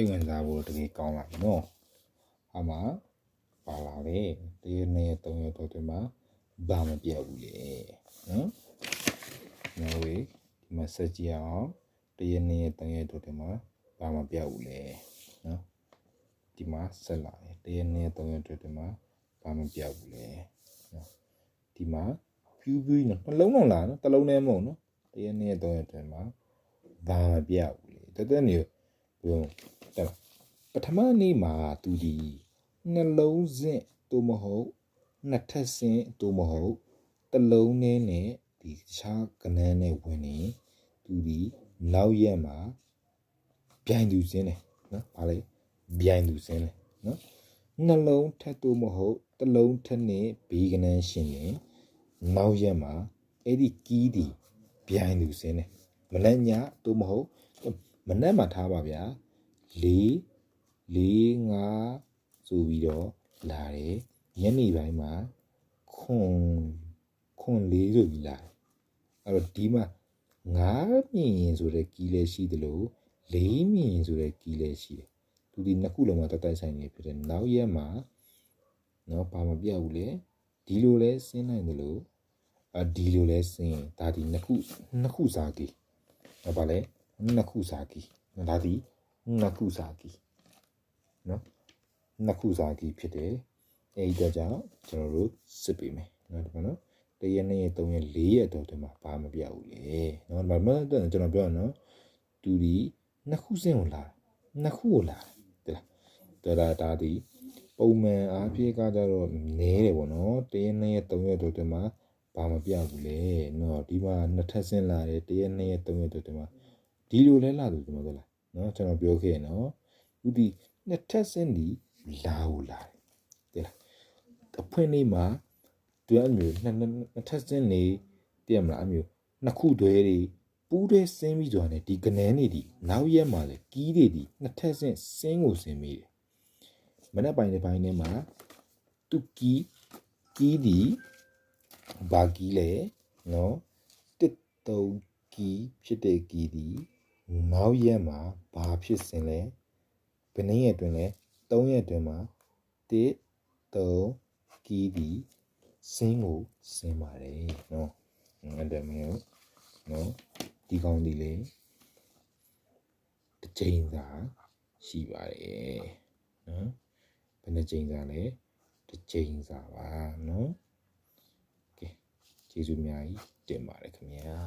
စိတ်ဝင်စားဖို့တကယ်ကောင်းလာပြီနော်အမပါလာတယ်တရနေ့3ရက်တော့ဒီမှာဘာမပြတ်ဘူးလေနော်နော်ဝေးဒီမှာဆက်ကြည့်အောင်တရနေ့3ရက်တော့ဒီမှာဘာမပြတ်ဘူးလေနော်ဒီမှာဆက်လာတယ်တရနေ့3ရက်တော့ဒီမှာဘာမပြတ်ဘူးလေနော်ဒီမှာဖြူးဖြူးနော်နှလုံးလုံးလာနော်တစ်လုံးနဲ့မဟုတ်နော်တရနေ့3ရက်တော့မှာဘာမပြတ်ဘူးလေတက်တက်နေဘုံ တက်လာပထမနေ့မှာသူဒီနှလုံးစင့်တို့မဟုတ်နှစ်ထပ်စင့်တို့မဟုတ်တစ်လုံးနဲ့နဲ့ဒီတခြားကနန်းနဲ့ဝင်နေသူဒီနောက်ရက်မှာပြိုင်သူစင်းတယ်နော်ဗာလေပြိုင်သူစင်းတယ်နော်နှလုံးထက်တို့မဟုတ်တစ်လုံးထက်နဲ့ဘေးကနန်းရှင်နေနောက်ရက်မှာအဲ့ဒီကီးဒီပြိုင်သူစင်းတယ်မနေ့ညတို့မဟုတ်မနေ့မှထားပါဗျာ ၄၄၅ဆိုပြီးတော့လာတယ်ညနေပိုင်းမှာခွန်ခွန်လေးဆိုပြီးလာတယ်အဲ့တော့ဒီမှာငါးမြင်ရင်ဆိုတဲ့ကီးလည်းရှိသလိုလေးမြင်ရင်ဆိုတဲ့ကီးလည်းရှိတယ်သူဒီနှစ်ခုလုံးမှာတတိုက်ဆိုင်နေဖြစ်တယ်နောက်ရက်မှာနော်ဘာမပြတ်ဘူးလေဒီလိုလဲဆင်းနိုင်တယ်လို့အဒီလိုလဲဆင်းဒါဒီနှစ်ခုနှစ်ခုစားကီဟုတ်ပါလေနှစ်ခုစားကီဒါဒီ နှစ်ခုစားကီနော်နှစ်ခုစားကီဖြစ်တယ်အဲဒီတော့ကြောင့်ကျွန်တော်တို့စစ်ပေးမယ်နော်ဒီမှာနော်တရက်နှစ်ရက်သုံးရက်လေးရက်တော့ဒီမှာဘာမပြတ်ဘူးလေနော်ဒီမှာကျွန်တော်ပြောရနော်သူဒီနှစ်ခုစင်းကိုလာနှစ်ခုကိုလာတယ်လားဒါဒါဒါဒီပုံမှန်အားဖြင့်ကကြတော့နဲတယ်ပေါ့နော်တရက်နှစ်ရက်သုံးရက်တော့ဒီမှာဘာမပြတ်ဘူးလေနော်ဒီမှာနှစ်ထပ်စင်းလာတယ်တရက်နှစ်ရက်သုံးရက်တော့ဒီမှာဒီလိုလဲလာတယ်ဒီမှာကလား နော်ကျွန်တော်ပြောခဲ့ရနော်သူဒီနှစ်ထပ်စင်းဒီလာကိုလာတယ်တဲ့လားအဖွင့်လေးမှာသူအမျိုးနှစ်နှစ်ထပ်စင်းနေတည်မလားအမျိုးနှစ်ခုတွဲတွေပူးတဲ့ဆင်းပြီးကြွားနေဒီကနန်းနေဒီနောက်ရက်မှာလေကီးတွေဒီနှစ်ထပ်စင်းဆင်းကိုဆင်းမိတယ်မနေ့ပိုင်းတစ်ပိုင်းထဲမှာသူကီးကီးဒီဘာကီးလဲနော်တစ်တုံးကီးဖြစ်တဲ့ကီးဒီ နောက်ရက်မှာဘာဖြစ်စင်လဲဘယ်နည်းရက်တွင်လဲ၃ရက်တွင်မှာတစ်တုံးကီးဒီစင်းကိုစင်းပါတယ်နော်အဲ့ဒါမျိုးနော်ဒီကောင်းဒီလေတစ်ချိန်သာရှိပါတယ်နော်ဘယ်နှချိန်သာလဲတစ်ချိန်သာပါနော်ကဲကျေးဇူးအများကြီးတင်ပါတယ်ခင်ဗျာ